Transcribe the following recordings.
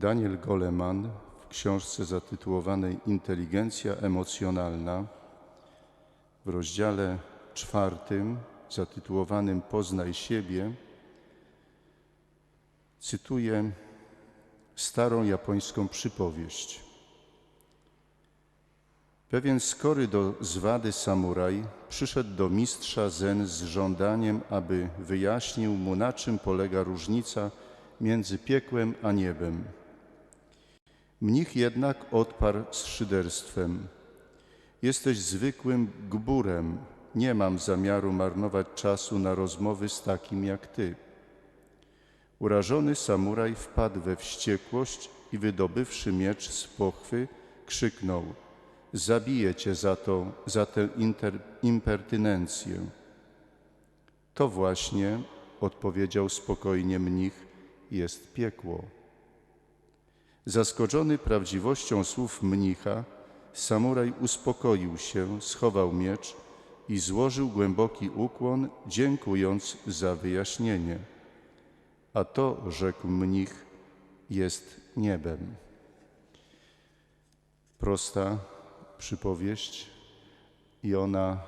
Daniel Goleman w książce zatytułowanej Inteligencja emocjonalna w rozdziale czwartym zatytułowanym Poznaj siebie cytuje starą japońską przypowieść. Pewien skory do zwady samuraj przyszedł do mistrza Zen z żądaniem, aby wyjaśnił mu, na czym polega różnica między piekłem a niebem. Mnich jednak odparł z szyderstwem. Jesteś zwykłym gburem. Nie mam zamiaru marnować czasu na rozmowy z takim jak ty. Urażony samuraj wpadł we wściekłość i wydobywszy miecz z pochwy, krzyknął – zabiję cię za, to, za tę inter, impertynencję. To właśnie, odpowiedział spokojnie mnich, jest piekło. Zaskoczony prawdziwością słów mnicha, samuraj uspokoił się, schował miecz i złożył głęboki ukłon, dziękując za wyjaśnienie. A to, rzekł mnich, jest niebem. Prosta przypowieść i ona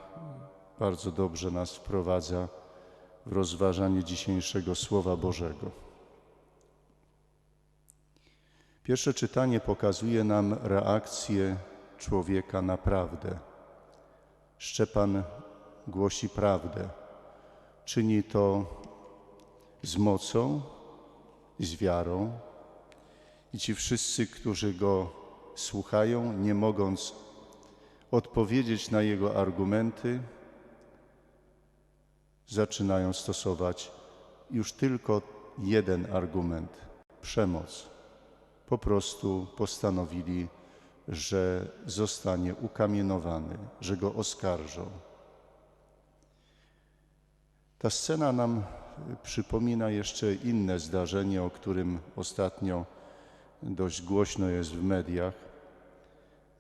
bardzo dobrze nas wprowadza w rozważanie dzisiejszego Słowa Bożego. Pierwsze czytanie pokazuje nam reakcję człowieka na prawdę. Szczepan głosi prawdę. Czyni to z mocą, z wiarą. I ci wszyscy, którzy go słuchają, nie mogąc odpowiedzieć na jego argumenty, zaczynają stosować już tylko jeden argument przemoc. Po prostu postanowili, że zostanie ukamienowany, że go oskarżą. Ta scena nam przypomina jeszcze inne zdarzenie, o którym ostatnio dość głośno jest w mediach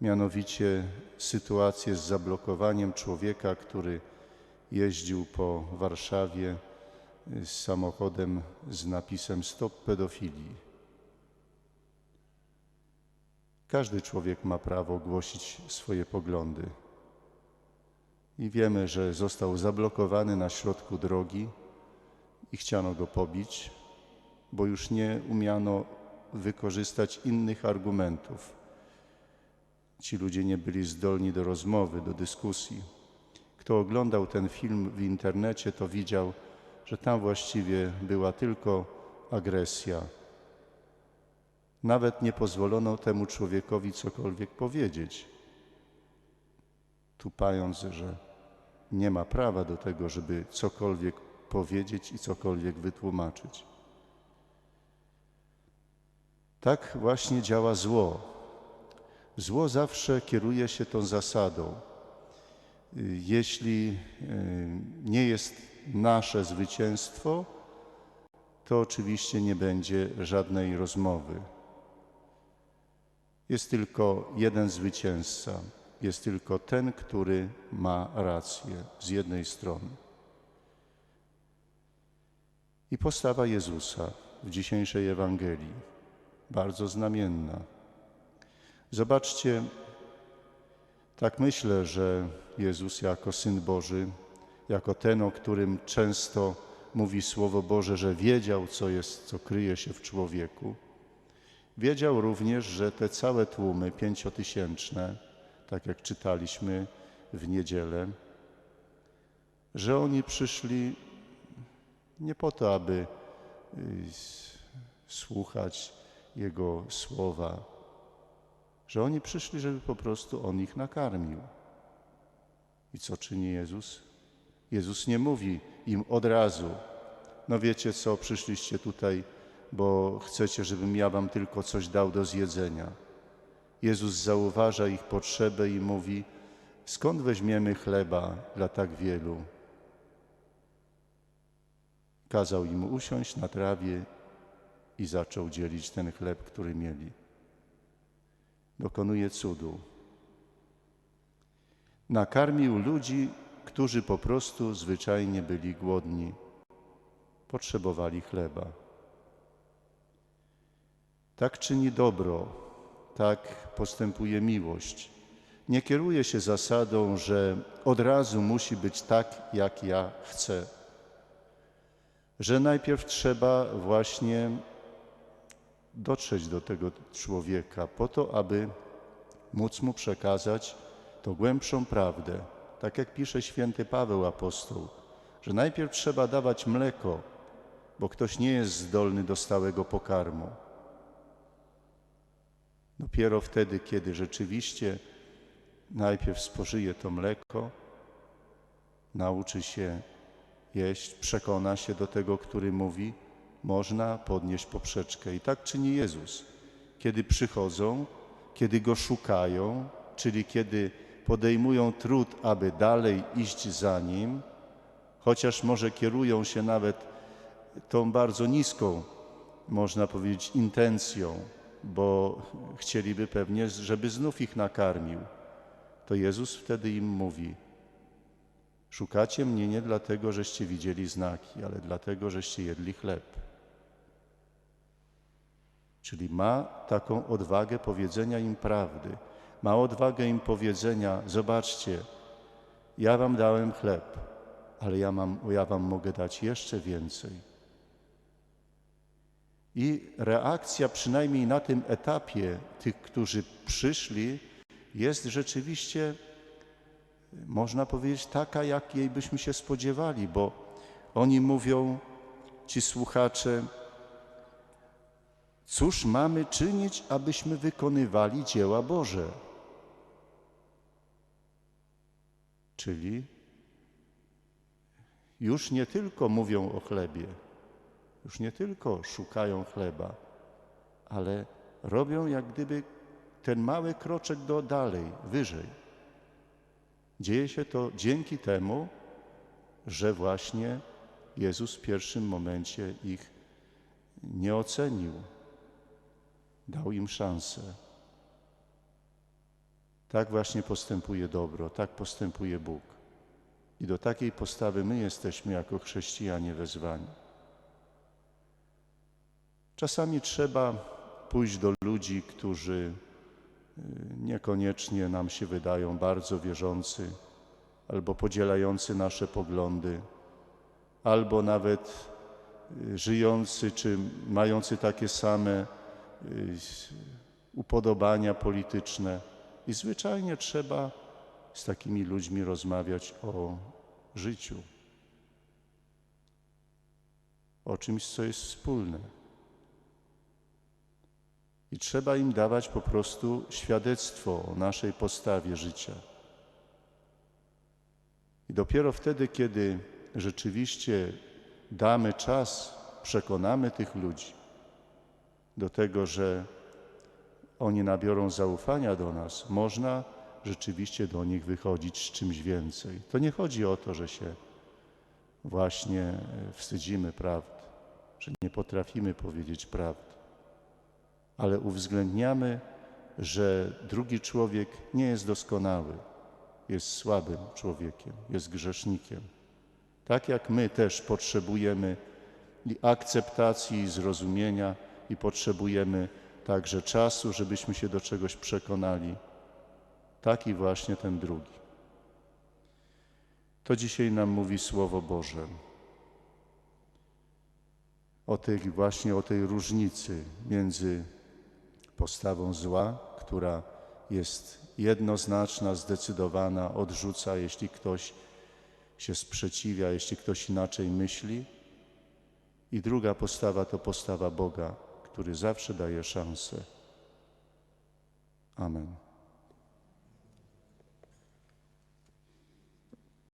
mianowicie sytuację z zablokowaniem człowieka, który jeździł po Warszawie z samochodem z napisem Stop pedofilii. Każdy człowiek ma prawo głosić swoje poglądy. I wiemy, że został zablokowany na środku drogi i chciano go pobić, bo już nie umiano wykorzystać innych argumentów. Ci ludzie nie byli zdolni do rozmowy, do dyskusji. Kto oglądał ten film w internecie, to widział, że tam właściwie była tylko agresja. Nawet nie pozwolono temu człowiekowi cokolwiek powiedzieć, tupając, że nie ma prawa do tego, żeby cokolwiek powiedzieć i cokolwiek wytłumaczyć. Tak właśnie działa zło. Zło zawsze kieruje się tą zasadą. Jeśli e, nie jest nasze zwycięstwo, to oczywiście nie będzie żadnej rozmowy. Jest tylko jeden zwycięzca, jest tylko ten, który ma rację z jednej strony. I postawa Jezusa w dzisiejszej Ewangelii, bardzo znamienna. Zobaczcie, tak myślę, że Jezus jako Syn Boży, jako ten, o którym często mówi Słowo Boże, że wiedział, co jest, co kryje się w człowieku, wiedział również, że te całe tłumy pięciotysięczne, tak jak czytaliśmy w niedzielę, że oni przyszli nie po to, aby y, słuchać Jego słowa, że oni przyszli, żeby po prostu On ich nakarmił. I co czyni Jezus? Jezus nie mówi im od razu, no wiecie co, przyszliście tutaj, bo chcecie, żebym ja wam tylko coś dał do zjedzenia. Jezus zauważa ich potrzebę i mówi, skąd weźmiemy chleba dla tak wielu? Kazał im usiąść na trawie i zaczął dzielić ten chleb, który mieli dokonuje cudu. Nakarmił ludzi, którzy po prostu zwyczajnie byli głodni, potrzebowali chleba. Tak czyni dobro, tak postępuje miłość. Nie kieruje się zasadą, że od razu musi być tak, jak ja chcę. Że najpierw trzeba właśnie dotrzeć do tego człowieka po to, aby móc mu przekazać tą głębszą prawdę. Tak jak pisze święty Paweł apostoł, że najpierw trzeba dawać mleko, bo ktoś nie jest zdolny do stałego pokarmu. Dopiero wtedy, kiedy rzeczywiście najpierw spożyje to mleko, nauczy się jeść, przekona się do tego, który mówi, można podnieść poprzeczkę. I tak czyni Jezus. Kiedy przychodzą, kiedy Go szukają, czyli kiedy podejmują trud, aby dalej iść za Nim, chociaż może kierują się nawet tą bardzo niską, można powiedzieć, intencją, bo chcieliby pewnie, żeby znów ich nakarmił, to Jezus wtedy im mówi: Szukacie mnie nie dlatego, żeście widzieli znaki, ale dlatego, żeście jedli chleb. Czyli ma taką odwagę powiedzenia im prawdy, ma odwagę im powiedzenia: Zobaczcie, ja wam dałem chleb, ale ja, mam, ja wam mogę dać jeszcze więcej. I reakcja, przynajmniej na tym etapie, tych, którzy przyszli, jest rzeczywiście, można powiedzieć, taka, jakiej byśmy się spodziewali, bo oni mówią, ci słuchacze, cóż mamy czynić, abyśmy wykonywali dzieła Boże? Czyli już nie tylko mówią o chlebie, już nie tylko szukają chleba, ale robią jak gdyby ten mały kroczek do dalej, wyżej. Dzieje się to dzięki temu, że właśnie Jezus w pierwszym momencie ich nie ocenił, dał im szansę. Tak właśnie postępuje dobro, tak postępuje Bóg. I do takiej postawy my jesteśmy jako chrześcijanie wezwani. Czasami trzeba pójść do ludzi, którzy y, niekoniecznie nam się wydają bardzo wierzący, albo podzielający nasze poglądy, albo nawet y, żyjący czy mający takie same y, upodobania polityczne. I zwyczajnie trzeba z takimi ludźmi rozmawiać o życiu, o czymś, co jest wspólne. I trzeba im dawać po prostu świadectwo o naszej postawie życia. I dopiero wtedy, kiedy rzeczywiście damy czas, przekonamy tych ludzi do tego, że oni nabiorą zaufania do nas, można rzeczywiście do nich wychodzić z czymś więcej. To nie chodzi o to, że się właśnie wstydzimy prawd, że nie potrafimy powiedzieć prawdy ale uwzględniamy, że drugi człowiek nie jest doskonały, jest słabym człowiekiem, jest grzesznikiem. Tak jak my też potrzebujemy i akceptacji, i zrozumienia, i potrzebujemy także czasu, żebyśmy się do czegoś przekonali, tak i właśnie ten drugi. To dzisiaj nam mówi Słowo Boże o tej właśnie o tej różnicy między postawą zła, która jest jednoznaczna, zdecydowana, odrzuca, jeśli ktoś się sprzeciwia, jeśli ktoś inaczej myśli. I druga postawa to postawa Boga, który zawsze daje szansę. Amen.